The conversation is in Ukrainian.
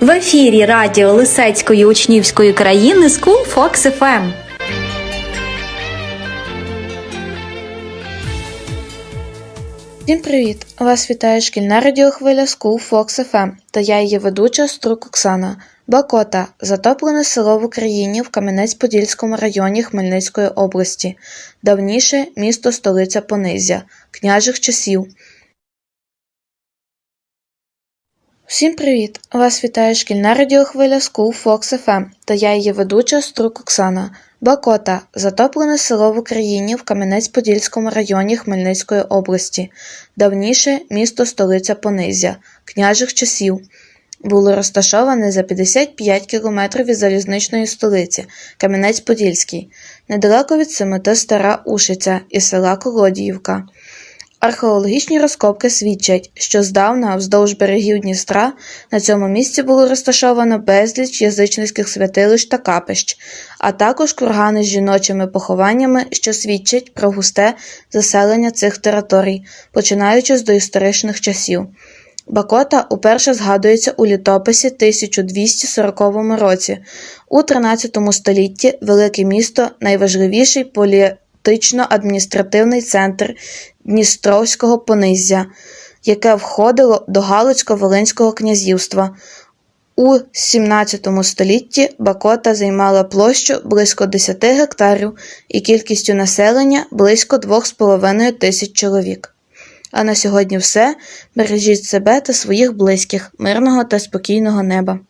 В ефірі радіо Лисецької учнівської країни School Fox FM. Всім привіт! Вас вітає шкільна радіохвиля School Fox FM та я її ведуча Струк Оксана. Бакота затоплене село в Україні в Кам'янець-Подільському районі Хмельницької області, давніше місто столиця Понизя, княжих часів. Всім привіт! Вас вітає шкільна радіохвиля School Fox FM та я її ведуча Струк Оксана. Бакота затоплене село в Україні в Кам'янець-Подільському районі Хмельницької області, давніше місто столиця Понизя, княжих часів. Було розташоване за 55 кілометрів від залізничної столиці Кам'янець-Подільський, недалеко від Семити Стара Ушиця і села Колодіївка. Археологічні розкопки свідчать, що здавна вздовж берегів Дністра на цьому місці було розташовано безліч язичницьких святилищ та капищ, а також кургани з жіночими похованнями, що свідчать про густе заселення цих територій, починаючи з доісторичних часів. Бакота уперше згадується у літописі 1240 році. У 13 столітті велике місто найважливіший політично-адміністративний центр Дністровського понизя, яке входило до Галицько-Волинського князівства. У 17 столітті Бакота займала площу близько 10 гектарів і кількістю населення близько 2,5 тисяч чоловік. А на сьогодні все. Бережіть себе та своїх близьких, мирного та спокійного неба.